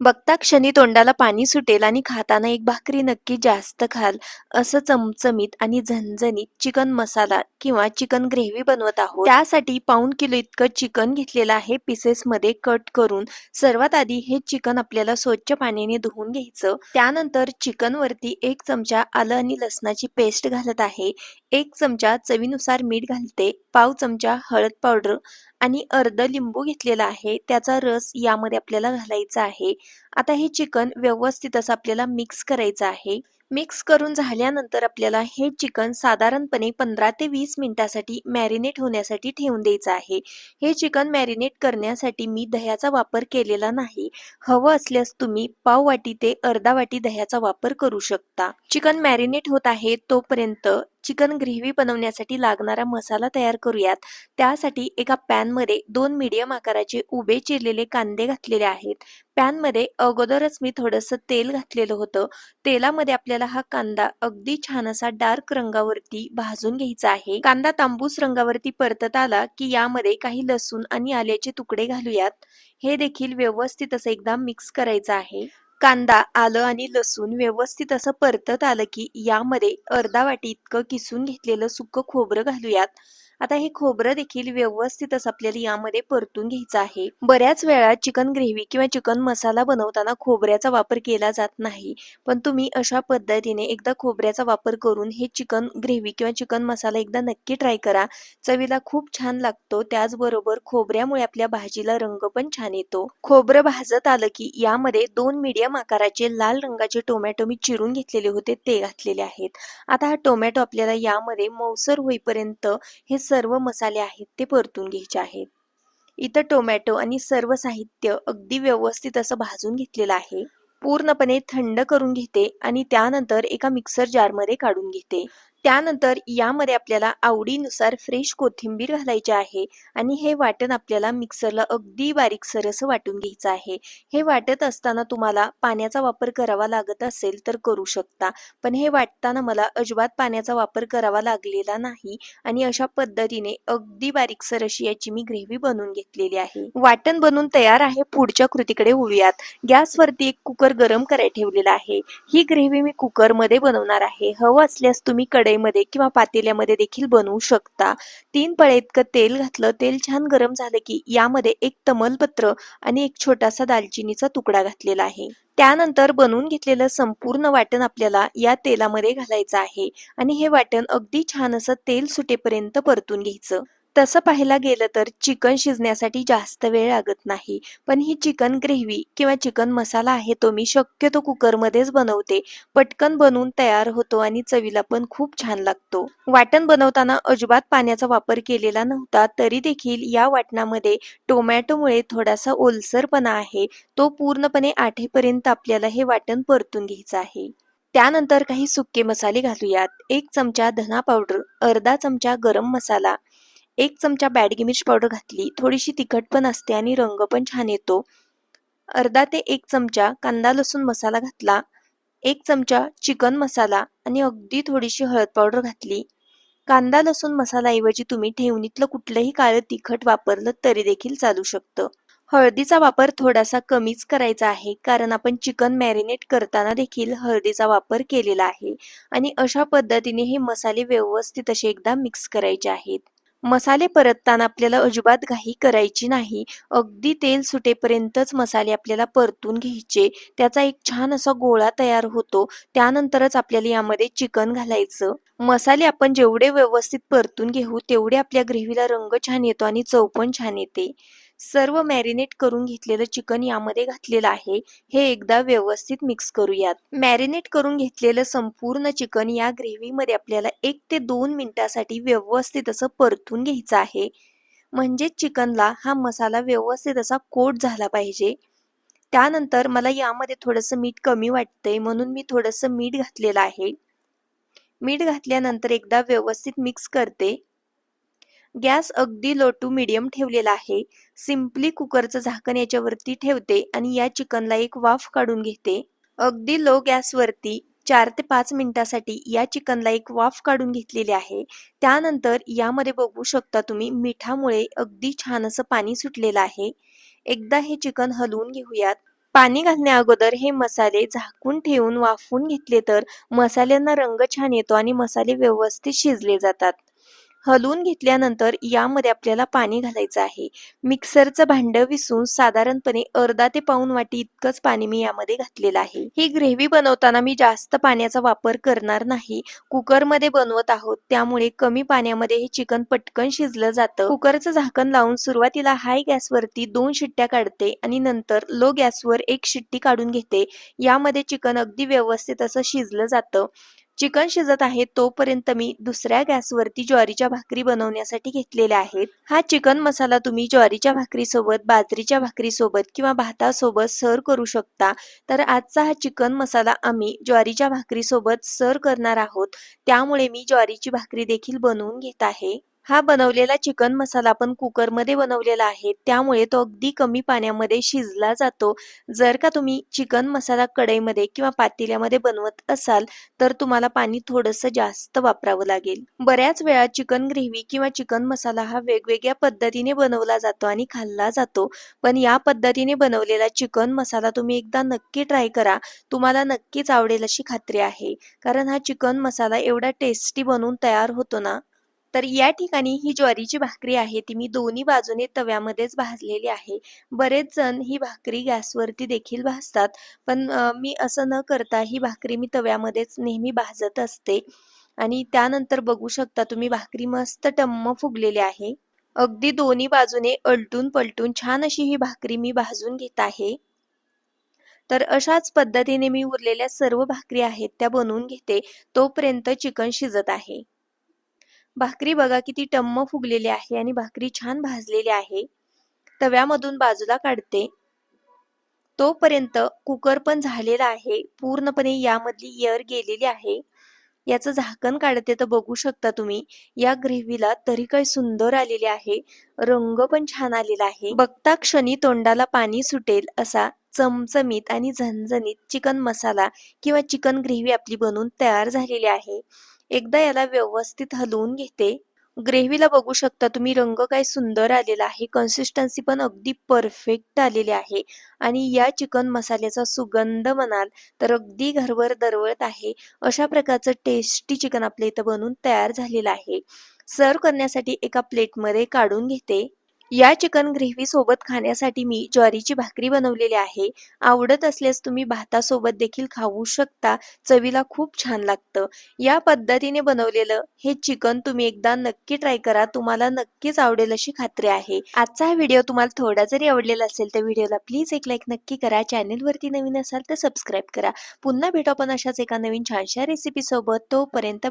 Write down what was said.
बघता क्षणी तोंडाला पाणी सुटेल आणि खाताना एक भाकरी नक्की जास्त खाल असं चमचमीत आणि झणझणीत चिकन मसाला किंवा चिकन ग्रेव्ही बनवत आहोत. त्यासाठी पाऊण किलो इतकं चिकन घेतलेलं आहे. पीसेस मध्ये कट करून सर्वात आधी हे चिकन आपल्याला स्वच्छ पाण्याने धुवून घ्यायचं. त्यानंतर चिकन वरती एक चमचा आलं आणि लसणाची पेस्ट घालत आहे. एक चमचा चवीनुसार मीठ घालते. पाव चमचा हळद पावडर आणि अर्ध लिंबू घेतलेला आहे. त्याचा रस यामध्ये आपल्याला घालायचा आहे. आता हे चिकन व्यवस्थित असं आपल्याला मिक्स करायचं आहे. मिक्स करून झाल्यानंतर आपल्याला हे चिकन साधारणपणे पंधरा ते वीस मिनिटासाठी मॅरिनेट होण्यासाठी ठेवून द्यायचं आहे. हे चिकन मॅरिनेट करण्यासाठी मी दह्याचा वापर केलेला नाही. हवं असल्यास तुम्ही पाव वाटी ते अर्धा वाटी दह्याचा वापर करू शकता. चिकन मॅरिनेट होत आहे तोपर्यंत चिकन ग्रेव्ही बनवण्यासाठी लागणारा मसाला तयार करूयात. त्यासाठी एका पॅनमध्ये दोन मीडियम आकाराचे उभे चिरलेले कांदे घातलेले आहेत. पॅनमध्ये अगोदरच मी थोडंसं तेल घातलेलं होतं. तेलामध्ये आपल्याला हा कांदा अगदी छान असा डार्क रंगावरती भाजून घ्यायचा आहे. कांदा तांबूस रंगावरती परतत आला की यामध्ये काही लसूण आणि आल्याचे तुकडे घालूयात. हे देखील व्यवस्थित असं एकदा मिक्स करायचं आहे. कांदा आलं आणि लसूण व्यवस्थित असं परतत आलं की यामध्ये अर्धा वाटी इतकं किसून घेतलेलं सुकं खोबरं घालूयात. आता हे खोबरं देखील व्यवस्थित आपल्याला यामध्ये परतून घ्यायचं आहे. बऱ्याच वेळा चिकन ग्रेव्ही किंवा चिकन मसाला बनवताना खोबऱ्याचा वापर केला जात नाही. पण तुम्ही अशा पद्धतीने एकदा खोबऱ्याचा वापर करून हे चिकन ग्रेव्ही किंवा चिकन मसाला एकदा नक्की ट्राय करा. चवीला खूप छान लागतो. त्याचबरोबर खोबऱ्यामुळे आपल्या भाजीला रंग पण छान येतो. खोबरं भाजत आलं की यामध्ये दोन मीडियम आकाराचे लाल रंगाचे टोमॅटो मी चिरून घेतलेले होते ते घातलेले आहेत. आता हा टोमॅटो आपल्याला यामध्ये मौसर होईपर्यंत हे सर्व मसाले आहेत ते परतून घ्यायचे आहेत. इथं टोमॅटो आणि सर्व साहित्य अगदी व्यवस्थित असं भाजून घेतलेलं आहे. पूर्णपणे थंड करून घेते आणि त्यानंतर एका मिक्सर जारमध्ये काढून घेते. त्यानंतर यामध्ये आपल्याला आवडीनुसार फ्रेश कोथिंबीर घालायची आहे आणि हे वाटण आपल्याला मिक्सरला अगदी बारीक सरस वाटून घ्यायचं आहे. हे वाटत असताना तुम्हाला पाण्याचा वापर करावा लागत असेल तर करू शकता पण हे वाटताना मला अजिबात पाण्याचा वापर करावा लागलेला नाही आणि अशा पद्धतीने अगदी बारीक सरशी याची मी ग्रेव्ही बनवून घेतलेली आहे. वाटण बनवून तयार आहे पुढच्या कृतीकडे होऊयात गॅसवरती एक कुकर गरम करायला ठेवलेला आहे. ही ग्रेव्ही मी कुकरमध्ये बनवणार आहे. हवं असल्यास तुम्ही कडे कढईमध्ये किंवा पातेल्यामध्ये देखील बनवू शकता. तीन पळे इतकं तेल घातलं तेल छान गरम झालं की यामध्ये एक तमलपत्र आणि एक छोटासा दालचिनीचा तुकडा घातलेला आहे. त्यानंतर बनवून घेतलेलं संपूर्ण वाटण आपल्याला या तेलामध्ये घालायचं आहे आणि हे वाटण अगदी छान असं तेल सुटेपर्यंत परतून घ्यायचं. तसं पाहायला गेलं तर चिकन शिजण्यासाठी जास्त वेळ लागत नाही. पण ही चिकन ग्रेव्ही किंवा चिकन मसाला आहे तो मी शक्यतो कुकरमध्येच बनवते. पटकन बनवून तयार होतो आणि चवीला पण खूप छान लागतो. वाटण बनवताना अजिबात पाण्याचा वापर केलेला नव्हता तरी देखील या वाटणामध्ये टोमॅटोमुळे थोडासा ओलसरपणा आहे. तो पूर्णपणे आठेपर्यंत आपल्याला हे वाटण परतून घ्यायचं आहे. त्यानंतर काही सुके मसाले घालूयात. एक चमचा धना पावडर अर्धा चमचा गरम मसाला एक चमचा बॅडगी मिर्च पावडर घातली. थोडीशी तिखट पण असते आणि रंग पण छान येतो. अर्धा ते एक चमचा कांदा लसूण मसाला घातला. एक चमचा चिकन मसाला आणि अगदी थोडीशी हळद पावडर घातली. कांदा लसूण मसालाऐवजी तुम्ही ठेवणीतलं कुठलंही काळं तिखट वापरलं तरी देखील चालू शकतं. हळदीचा वापर थोडासा कमीच करायचा आहे कारण आपण चिकन मॅरिनेट करताना देखील हळदीचा वापर केलेला आहे आणि अशा पद्धतीने हे मसाले व्यवस्थित असे एकदा मिक्स करायचे आहेत. मसाले परतताना आपल्याला अजिबात घाई करायची नाही. अगदी तेल सुटेपर्यंतच मसाले आपल्याला परतून घ्यायचे. त्याचा एक छान असा गोळा तयार होतो. त्यानंतरच आपल्याला यामध्ये चिकन घालायचं. मसाले आपण जेवढे व्यवस्थित परतून घेऊ तेवढे आपल्या ग्रेव्हीला रंग छान येतो आणि चव पण छान येते. सर्व मॅरिनेट करून घेतलेलं चिकन यामध्ये घातलेलं आहे. हे एकदा व्यवस्थित मिक्स करूयात. मॅरिनेट करून घेतलेलं संपूर्ण चिकन या ग्रेव्हीमध्ये आपल्याला एक ते दोन मिनिटासाठी व्यवस्थित असं परतून घ्यायचं आहे. म्हणजे चिकनला हा मसाला व्यवस्थित असा कोट झाला पाहिजे. त्यानंतर मला यामध्ये थोडंसं मीठ कमी वाटतंय म्हणून मी थोडंसं मीठ घातलेलं आहे. मीठ घातल्यानंतर एकदा व्यवस्थित मिक्स करते. गॅस अगदी लो टू मिडियम ठेवलेला आहे. सिम्पली कुकरचं झाकण याच्यावरती ठेवते आणि या चिकनला एक वाफ काढून घेते. अगदी लो गॅसवरती चार ते पाच मिनिटासाठी या चिकनला एक वाफ काढून घेतलेली आहे. त्यानंतर यामध्ये बघू शकता तुम्ही मिठामुळे अगदी छान असं पाणी सुटलेलं आहे. एकदा हे चिकन हलवून घेऊयात. पाणी घालण्या अगोदर हे मसाले झाकून ठेवून वाफवून घेतले तर मसाल्यांना रंग छान येतो आणि मसाले व्यवस्थित शिजले जातात. हलवून घेतल्यानंतर यामध्ये आपल्याला पाणी घालायचं आहे. मिक्सरचं भांड विसून साधारणपणे अर्धा ते पाऊन वाटी इतकंच पाणी मी यामध्ये घातलेलं आहे. ही ग्रेव्ही बनवताना मी जास्त पाण्याचा वापर करणार नाही. कुकरमध्ये बनवत आहोत. त्यामुळे कमी पाण्यामध्ये हे चिकन पटकन शिजलं जातं. कुकरचं झाकण लावून सुरुवातीला हाय गॅसवरती दोन शिट्ट्या काढते आणि नंतर लो गॅसवर एक शिट्टी काढून घेते. यामध्ये चिकन अगदी व्यवस्थित असं शिजलं जातं. चिकन शिजत आहे तोपर्यंत मी दुसऱ्या गॅसवरती ज्वारीच्या भाकरी बनवण्यासाठी घेतलेल्या आहेत. हा चिकन मसाला तुम्ही ज्वारीच्या भाकरीसोबत बाजरीच्या भाकरीसोबत किंवा भातासोबत सर्व करू शकता. तर आजचा हा चिकन मसाला आम्ही ज्वारीच्या भाकरीसोबत सर्व करणार आहोत. त्यामुळे मी ज्वारीची भाकरी देखील बनवून घेत आहे. हा बनवलेला चिकन मसाला आपण कुकरमध्ये बनवलेला आहे. त्यामुळे तो अगदी कमी पाण्यामध्ये शिजला जातो. जर का तुम्ही चिकन मसाला कढईमध्ये किंवा पातेल्यामध्ये बनवत असाल तर तुम्हाला पाणी थोडंसं जास्त वापरावं लागेल. बऱ्याच वेळा चिकन ग्रेव्ही किंवा चिकन मसाला हा वेगवेगळ्या पद्धतीने बनवला जातो आणि खाल्ला जातो. पण या पद्धतीने बनवलेला चिकन मसाला तुम्ही एकदा नक्की ट्राय करा. तुम्हाला नक्कीच आवडेल अशी खात्री आहे. कारण हा चिकन मसाला एवढा टेस्टी बनवून तयार होतो ना. तर या ठिकाणी ही ज्वारीची भाकरी आहे ती मी दोन्ही बाजूने तव्यामध्येच भाजलेली आहे. बरेच जण ही भाकरी गॅसवरती देखील भाजतात पण मी असं न करता ही भाकरी मी तव्यामध्येच नेहमी भाजत असते. आणि त्यानंतर बघू शकता तुम्ही भाकरी मस्त टम्म फुगलेली आहे. अगदी दोन्ही बाजूने अलटून पलटून छान अशी ही भाकरी मी भाजून घेत आहे. तर अशाच पद्धतीने मी उरलेल्या सर्व भाकरी आहेत त्या बनवून घेते. तोपर्यंत चिकन शिजत आहे. भाकरी बघा किती टम्म फुगलेली आहे आणि भाकरी छान भाजलेली आहे. तव्यामधून बाजूला काढते. तोपर्यंत कुकर पण झालेला आहे. पूर्णपणे यामधली एअर गेलेली आहे. याचं झाकण काढते तर बघू शकता तुम्ही या ग्रेव्हीला तरी काय सुंदर आलेले आहे. रंग पण छान आलेला आहे. बघता क्षणी तोंडाला पाणी सुटेल असा चमचमीत आणि झणझणीत चिकन मसाला किंवा चिकन ग्रेव्ही आपली बनवून तयार झालेली आहे. एकदा याला व्यवस्थित हलवून घेते. ग्रेव्हीला बघू शकता तुम्ही रंग काय सुंदर आलेला आहे. कन्सिस्टन्सी पण अगदी परफेक्ट आलेली आहे. आणि या चिकन मसाल्याचा सुगंध म्हणाल तर अगदी घरवर दरवळत आहे. अशा प्रकारचं टेस्टी चिकन आपल्या इथं बनवून तयार झालेलं आहे. सर्व करण्यासाठी एका प्लेटमध्ये काढून घेते. या चिकन ग्रेव्ही सोबत खाण्यासाठी मी ज्वारीची भाकरी बनवलेली आहे. आवडत असल्यास तुम्ही भातासोबत देखील खाऊ शकता. चवीला खूप छान लागतं. या पद्धतीने बनवलेलं हे चिकन तुम्ही एकदा नक्की ट्राय करा. तुम्हाला नक्कीच आवडेल अशी खात्री आहे. आजचा हा व्हिडिओ तुम्हाला थोडा जरी आवडलेला असेल तर व्हिडिओला प्लीज एक लाईक नक्की करा. चॅनेलवरती नवीन असाल तर सबस्क्राईब करा. पुन्हा भेटू आपण अशाच एका नवीन छानशा रेसिपी सोबत. तोपर्यंत